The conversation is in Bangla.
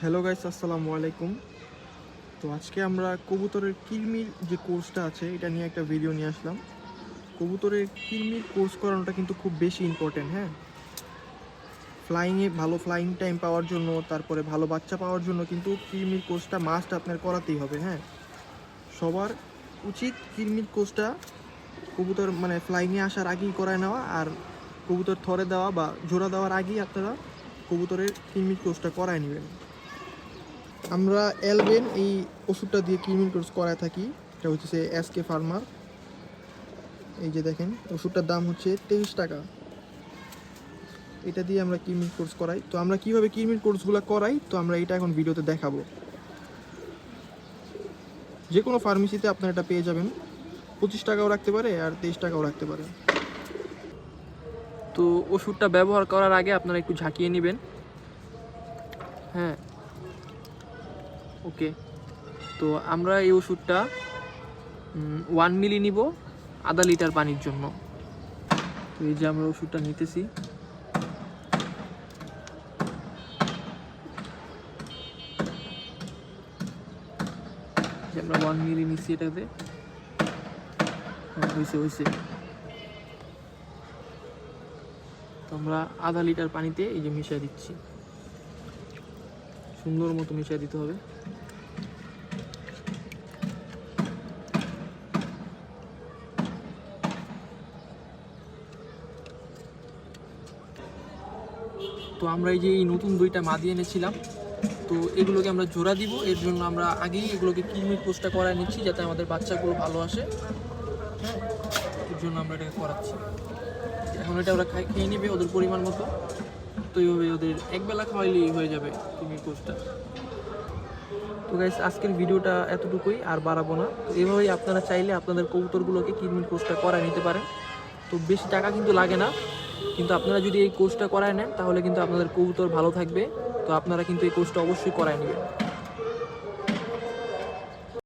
হ্যালো গাইস আসসালামু আলাইকুম। তো আজকে আমরা কবুতরের কিরমির যে কোর্সটা আছে, এটা নিয়ে একটা ভিডিও নিয়ে আসলাম। কবুতরের কিরমির কোর্স করানোটা কিন্তু খুব বেশি ইম্পর্টেন্ট হ্যাঁ? ফ্লাইংয়ে ভালো ফ্লাইং টাইম পাওয়ার জন্য, তারপরে ভালো বাচ্চা পাওয়ার জন্য কিন্তু কিরমির কোর্সটা মাস্ট আপনার করাতেই হবে হ্যাঁ? সবার উচিত কিরমির কোর্সটা কবুতর মানে ফ্লাইংয়ে আসার আগেই করায় নেওয়া, আর কবুতর থরে দেওয়া বা জোড়া দেওয়ার আগেই আপনারা কবুতরের কিরমির কোর্সটা করায় নেবেন। আমরা এলবেন এই ওষুধটা দিয়ে কিরমির কোর্স করায় থাকি। এটা হচ্ছে এস কে ফার্মার এই যে দেখেন, ওষুধটার দাম হচ্ছে তেইশ টাকা। এটা দিয়ে আমরা কিরমির কোর্স করাই। তো আমরা কীভাবে কিরমির কোর্সগুলো করাই? তো আমরা এটা এখন ভিডিওতে দেখাবো। যে কোনো ফার্মেসিতে আপনারা এটা পেয়ে যাবেন। পঁচিশ টাকাও রাখতে পারে আর তেইশ টাকাও রাখতে পারে। তো ওষুধটা ব্যবহার করার আগে আপনারা একটু ঝাঁকিয়ে নেবেন। হ্যাঁ ওকে। তো আমরা এই ওষুধটা ওয়ান মিলি নিব আধা লিটার পানির জন্য। তো এই যে আমরা ওষুধটা নিতেছি। আমরা ওয়ান মিলি নিচ্ছি এটাতে। হ্যাঁ হয়েছে হয়েছে তো আমরা আধা লিটার পানিতে এই যে মিশিয়ে দিচ্ছি। সুন্দর মতো মিশিয়ে দিতে হবে। তো আমরা এই যে এই নতুন দুইটা মাদি এনেছিলাম, তো এগুলোকে আমরা জোড়া দিব। এর জন্য আমরা আগেই এগুলোকে কিডনি পোস্টটা করায় নিচ্ছি যাতে আমাদের বাচ্চাগুলো ভালো আসে। হ্যাঁ এর জন্য আমরা এটাকে করাচ্ছি। এখন এটা ওরা খাই খেয়ে নেবে ওদের পরিমাণ মতো। তো এইভাবে ওদের একবেলা খাওয়াইলেই হয়ে যাবে কিডনির পোস্টটা। তো গাইস আজকের ভিডিওটা এতটুকুই, আর বাড়াবো না। তো এইভাবেই আপনারা চাইলে আপনাদের কবুতরগুলোকে কিডনির কোর্সটা করায় নিতে পারেন। তো বেশি টাকা কিন্তু লাগে না। কিন্তু আপনারা যদি এই কোর্সটা করায় নেন, তাহলে কিন্তু আপনাদের কবুতর ভালো থাকবে। তো আপনারা কিন্তু এই কোর্সটা অবশ্যই করায় নেবেন।